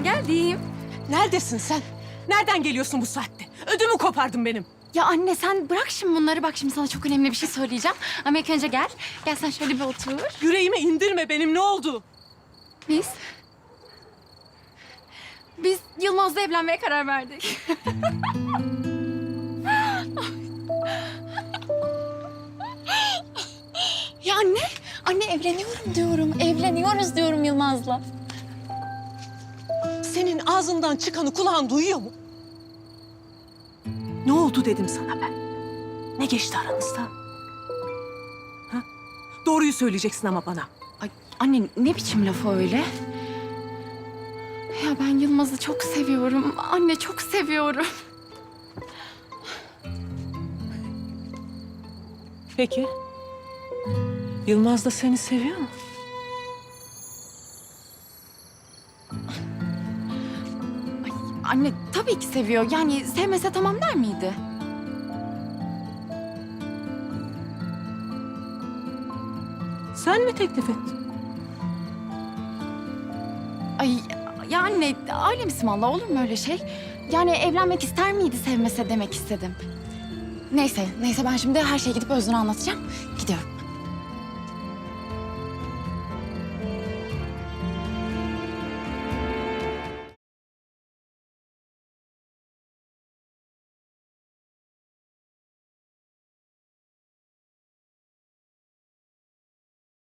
ben geldim. Neredesin sen? Nereden geliyorsun bu saatte? Ödümü kopardın benim. Ya anne sen bırak şimdi bunları. Bak şimdi sana çok önemli bir şey söyleyeceğim. Ama ilk önce gel. Gel sen şöyle bir otur. Yüreğimi indirme benim ne oldu? Biz... Biz Yılmaz'la evlenmeye karar verdik. ya anne, anne evleniyorum diyorum. Evleniyoruz diyorum Yılmaz'la. Senin ağzından çıkanı kulağın duyuyor mu? Ne oldu dedim sana ben? Ne geçti aranızda? Ha? Doğruyu söyleyeceksin ama bana. Ay anne ne biçim laf öyle? Ya ben Yılmaz'ı çok seviyorum. Anne çok seviyorum. Peki. Yılmaz da seni seviyor mu? Anne tabii ki seviyor. Yani sevmese tamam der miydi? Sen mi teklif ettin? Ay ya anne aile misin valla olur mu öyle şey? Yani evlenmek ister miydi sevmese demek istedim. Neyse neyse ben şimdi her şeyi gidip Özgür'e anlatacağım. Gidiyorum.